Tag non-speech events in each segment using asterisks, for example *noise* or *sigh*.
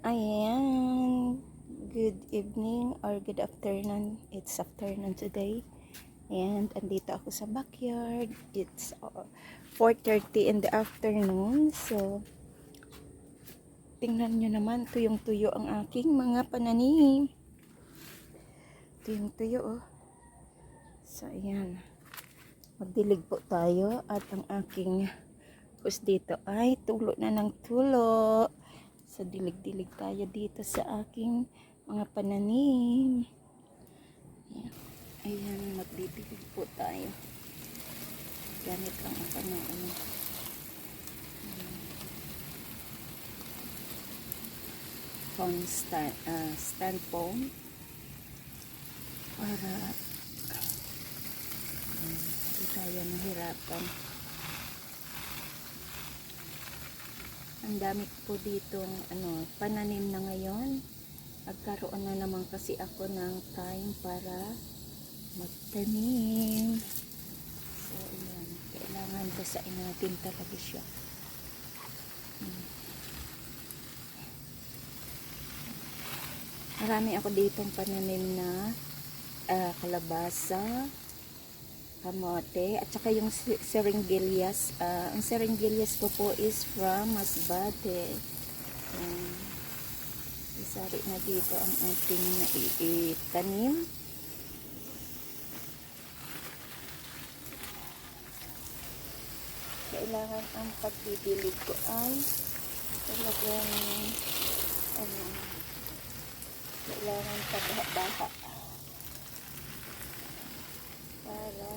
Ayan. Good evening or good afternoon. It's afternoon today. And andito ako sa backyard. It's uh, 4.30 in the afternoon. So, tingnan nyo naman, tuyong-tuyo ang aking mga pananim. Tuyong-tuyo, oh. So, ayan. Magdilig po tayo at ang aking pus dito ay tulo na ng tulo. So, dilig-dilig tayo dito sa aking mga pananim. Ayan, Ayan magdidilig po tayo. Gamit lang ako ng ano. phone stand, uh, stand phone para tayo nahirapan. Ang dami po ditong ano, pananim na ngayon. Nagkaroon na naman kasi ako ng time para magtanim. So, ayan. Kailangan basain natin talaga siya. Hmm. Marami ako ditong pananim na ah, kalabasa, kamote, at saka yung si- serengelias. Ah, ang serengelias ko po is from Masbate. Ayan. Isari na dito ang ating naiitanim. Kailangan ang pagbibilig ko ay talagang ano, kailangan pagbaha para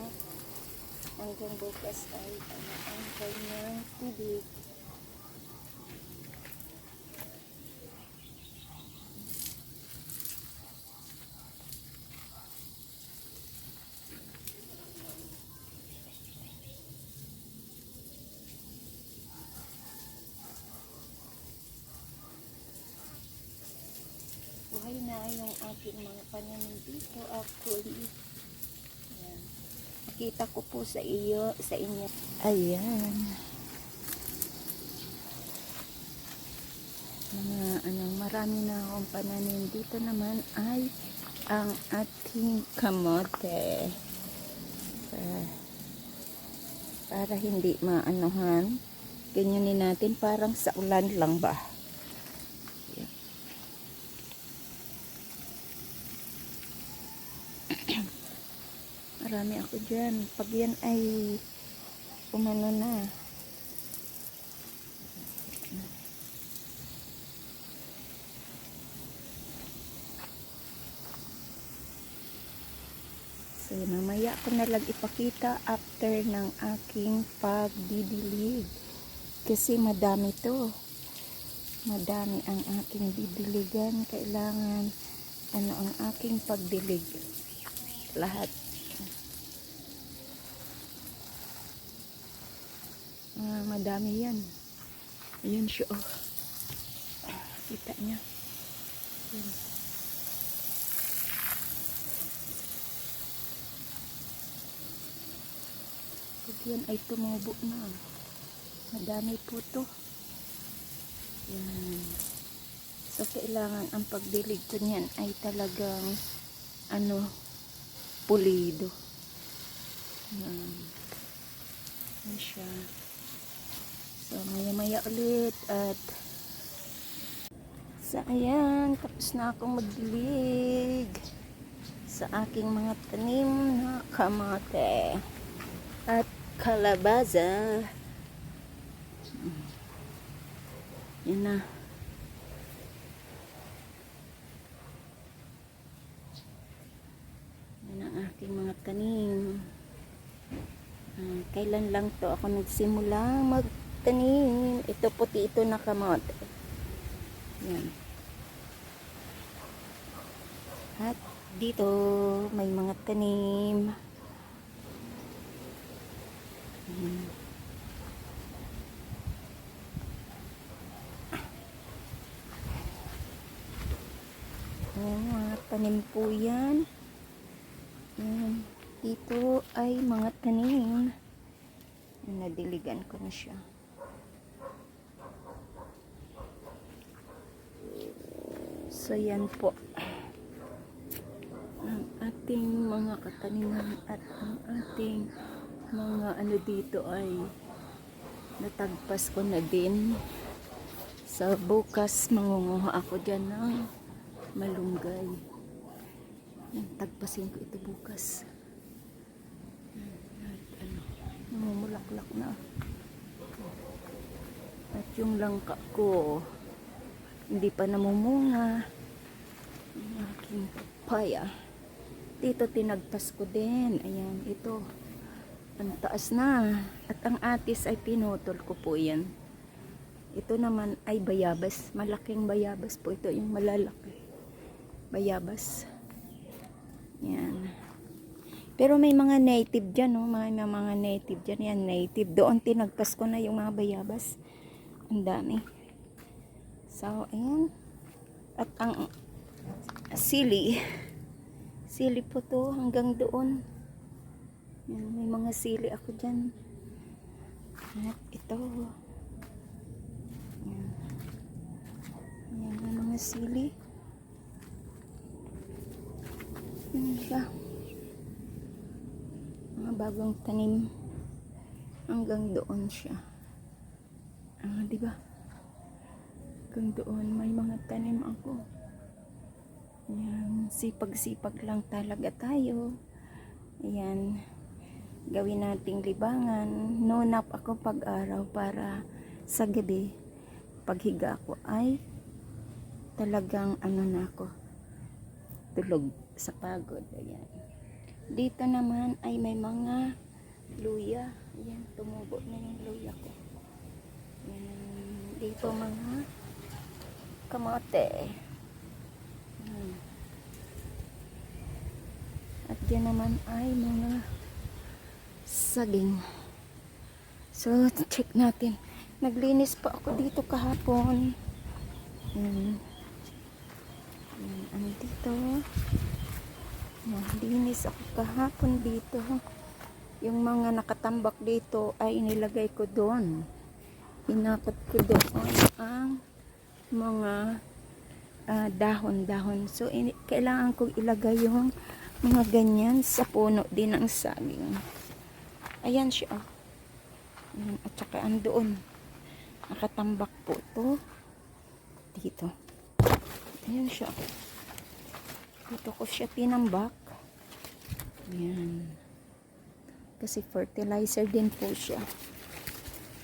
hanggang bukas ay ano ang kanyang tubig. Buhay na yung aking mga pananim dito actually. Ayan. Nakita ko po sa iyo, sa inyo. Ayan. Mga ano, marami na akong pananim. Dito naman ay ang ating kamote. Ah, para hindi maanuhan. Ganyanin natin parang sa ulan lang ba. Ayan. Marami ako dyan. Pag yan ay umano na. So, mamaya ko na lang ipakita after ng aking pagdidilig. Kasi madami to. Madami ang aking didiligan. Kailangan ano ang aking pagdilig. Lahat. Ah, madami yan. Ayan siya, oh. Kita niya. Ayan. Pag yan ay tumubo na. Madami po to. Yan. So, kailangan ang pagdilig ko niyan ay talagang ano, pulido. Yan. Yan siya. So, maya-maya ulit at sa ayan, tapos na akong magdilig sa aking mga tanim na kamate at kalabaza. Yan na. Yan ang aking mga tanim. Ah, kailan lang to ako nagsimula magtanim. Ito puti ito na kamote. Yan. At dito may mga tanim. Yan. Oh, mga tanim po yan. Yan. Dito ay mga tanim. Nadiligan ko na siya. So yan po. Ang ating mga kataniman at ang ating mga ano dito ay natagpas ko na din. Sa bukas mangunguha ako dyan ng malunggay. Yan, Tagpasin ko ito bukas. At ano, namumulaklak na. At yung langka ko, hindi pa namumunga. Ang aking papaya. Dito tinagpas ko din. Ayan, ito. Ang taas na. At ang atis ay pinutol ko po yan. Ito naman ay bayabas. Malaking bayabas po ito. Yung malalaki. Bayabas. Yan. Pero may mga native dyan, no? May, may mga native dyan. Yan, native. Doon tinagpas ko na yung mga bayabas. Ang dami. So, ayan. At ang sili. Sili po to hanggang doon. May mga sili ako dyan. At ito. Yan. Yan, may mga sili. Yan siya. Mga bagong tanim. Hanggang doon siya. Ah, di ba? Hanggang doon may mga tanim ako. Yan, sipag-sipag lang talaga tayo. Ayan, gawin nating libangan. No nap ako pag-araw para sa gabi, paghiga ko ay talagang ano na ako, tulog sa pagod. Ayan. Dito naman ay may mga luya. Ayan, tumubo na yung luya ko. Ayan, dito mga kamote. Ayan. At yan naman ay mga saging. So, check natin. Naglinis pa ako dito kahapon. Ayan. Ayan, ano? Naglinis ako kahapon dito. Yung mga nakatambak dito ay inilagay ko doon. Inakot ko doon ang mga ah, dahon-dahon. So, ini- kailangan kong ilagay yung mga ganyan sa puno din ng saging. Ayan siya. oh. Ayan, at saka andoon. Nakatambak po to. Dito. Ayan siya. Dito ko siya tinambak. Ayan. Kasi fertilizer din po siya.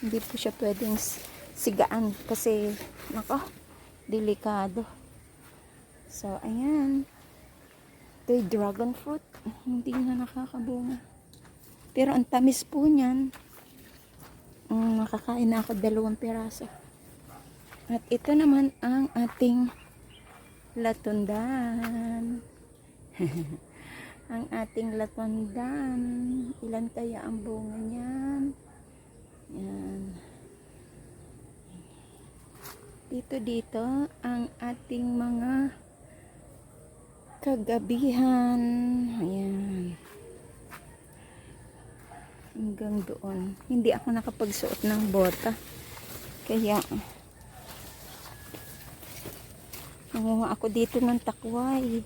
Hindi po siya pwedeng sigaan kasi nako, delikado. So, ayan. Ito dragon fruit. Hindi na nakakabunga. Pero ang tamis po niyan. Mm, nakakain na ako dalawang piraso. At ito naman ang ating latundan. *laughs* ang ating latundan. Ilan kaya ang bunga niyan? Yan. Dito dito ang ating mga kagabihan. Ayan. Hanggang doon. Hindi ako nakapagsuot ng bota. Kaya, nanguha ako dito ng takway.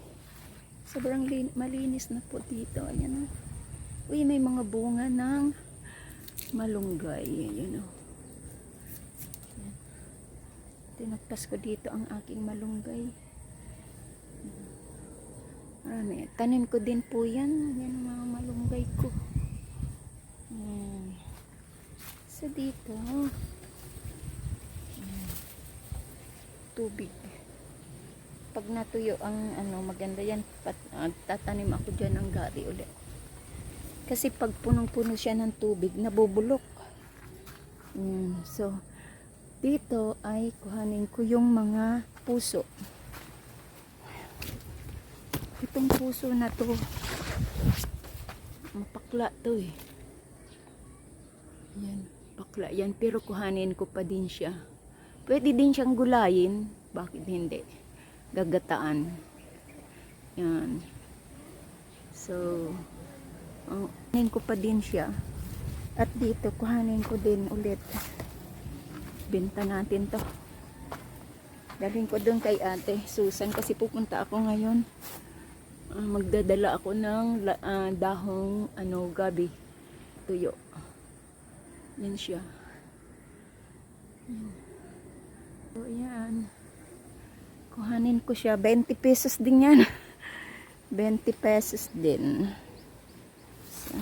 Sobrang lin- malinis na po dito. Ayan o. Uy, may mga bunga ng malunggay. Ayan o. Ayan. Tinagpas ko dito ang aking malunggay. Marami. Tanim ko din po yan. Yan mga malunggay ko. Ayan. So dito, ayan. tubig. Pag natuyo ang ano, maganda yan. Pat, ah, tatanim ako dyan ng gari ulit. Kasi pag punong-puno siya ng tubig, nabubulok. Ayan. So, dito ay kuhanin ko yung mga puso. Itong puso na to, mapakla to eh. Yan, bakla yan. Pero kuhanin ko pa din siya. Pwede din siyang gulayin. Bakit hindi? Gagataan. Yan. So, Oh, kuhanin ko pa din siya. At dito, kuhanin ko din ulit. Benta natin to. Dalhin ko doon kay ate Susan kasi pupunta ako ngayon. Ah, magdadala ako ng ah, dahong ano, gabi. Tuyo. Yan siya. Yan. So, yan. Kuhanin ko siya. 20 pesos din yan. *laughs* 20 pesos din. So,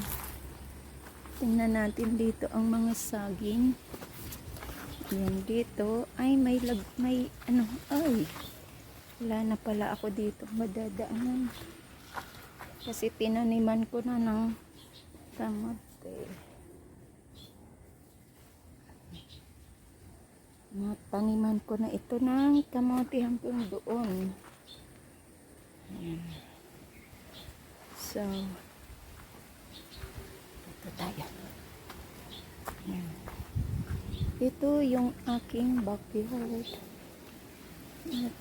tingnan natin dito ang mga saging. Yan dito. Ay, may lag, may ano, ay. Wala na pala ako dito madadaanan. Kasi tinaniman ko na ng kamote. Nataniman ko na ito ng kamote hanggang doon. Ayan. So, ito tayo. Ayan. Ito yung aking backyard. At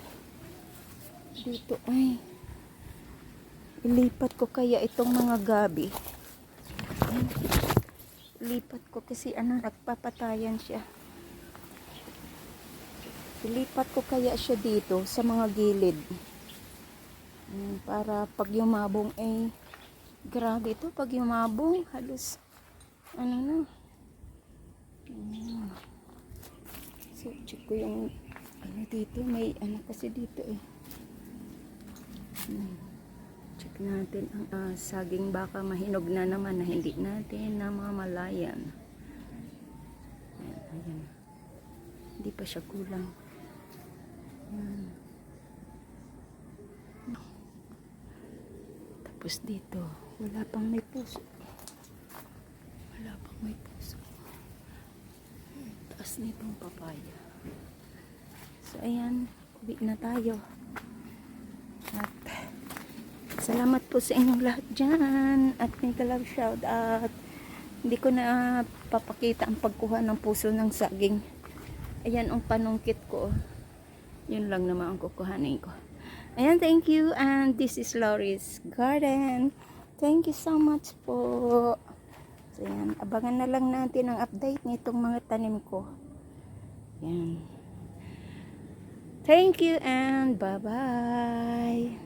dito ay ilipat ko kaya itong mga gabi. Ilipat ko kasi ano, nagpapatayan siya. Ilipat ko kaya siya dito sa mga gilid. Ayan, para pag yumabong eh grabe ito pag yumabong halos ano na Ayan. so check ko yung ano dito may ano kasi dito eh Hmm. Check natin ang ah, saging baka mahinog na naman na hindi natin na mamalayan ayan, ayan. hindi pa siya kulang ayan. Tapos dito, wala pang may puso. Wala pang may puso. Taas nitong papaya. So, ayan. Uwi na tayo. At, salamat po sa inyong lahat dyan. At may love shout out. Hindi ko na papakita ang pagkuha ng puso ng saging. Ayan ang panungkit ko. Yun lang naman ang kukuhanin ko. Ayan, thank you. And this is Loris Garden. Thank you so much po. So, ayan. Abangan na lang natin ang update nitong mga tanim ko. Ayan. Thank you and bye-bye.